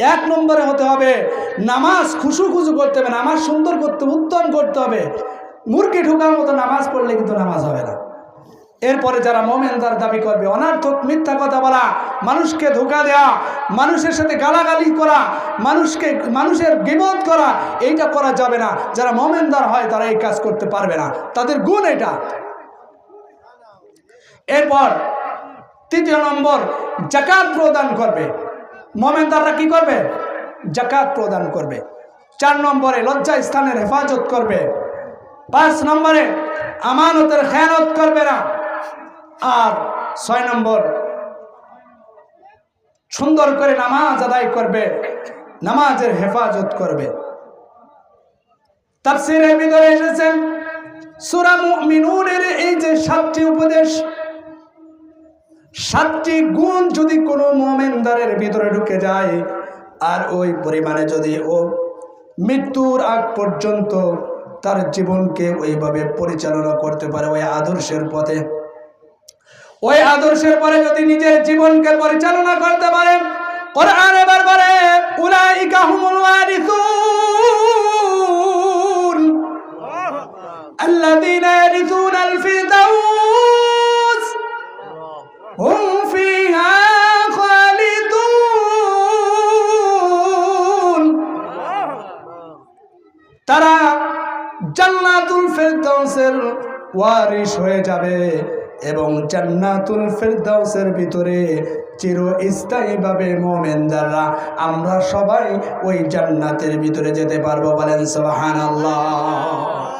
এক নম্বরে হতে হবে, নামাজ খুশু খুশু করতে হবে, নামাজ সুন্দর করতে উত্তম করতে হবে। মুরগি ঢোকার মতো নামাজ পড়লে কিন্তু নামাজ হবে না। এরপরে যারা মোমেনদার দাবি করবে, অনার্থক মিথ্যা কথা বলা, মানুষকে ধোকা দেওয়া মানুষের সাথে গালাগালি করা, মানুষকে, মানুষের বিপদ করা, এইটা করা যাবে না। যারা মোমেনদার হয়, তারা এই কাজ করতে পারবে না। তাদের গুণ এটা। এরপর, তৃতীয় নম্বর, জাকাত প্রদান করবে। মোমেনদাররা কি করবে? জাকাত প্রদান করবে। চার নম্বরে লজ্জা স্থানের হেফাজত করবে। পাঁচ নম্বরে আমানতের খেয়ানত করবে না। আর ছয় নম্বর, সুন্দর করে নামাজ আদায় করবে, নামাজের হেফাজত করবে। তাফসিরের ভিতরে এসেছেন সূরা মুমিনুনের এই যে সাতটি উপদেশ সাতটি গুণ যদি কোনো মোমেনদারের ভিতরে ঢুকে যায়, আর ওই পরিমাণে যদি ও মৃত্যুর আগ পর্যন্ত তার জীবনকে ওইভাবে পরিচালনা করতে পারে ওই আদর্শের পথে। ওই আদর্শের পরে যদি নিজের জীবনকে পরিচালনা করতে পারে, কোরআন এবার তারা জান্নাতুল ফেরদাউসের ওয়ারিশ হয়ে যাবে এবং জান্নাতুল ফেরদাউসের ভিতরে চিরস্থায়ীভাবে স্থায়ীভাবে মোমেনদাররা, আমরা সবাই ওই জান্নাতের ভিতরে যেতে পারব বলেন সুবহানাল্লাহ।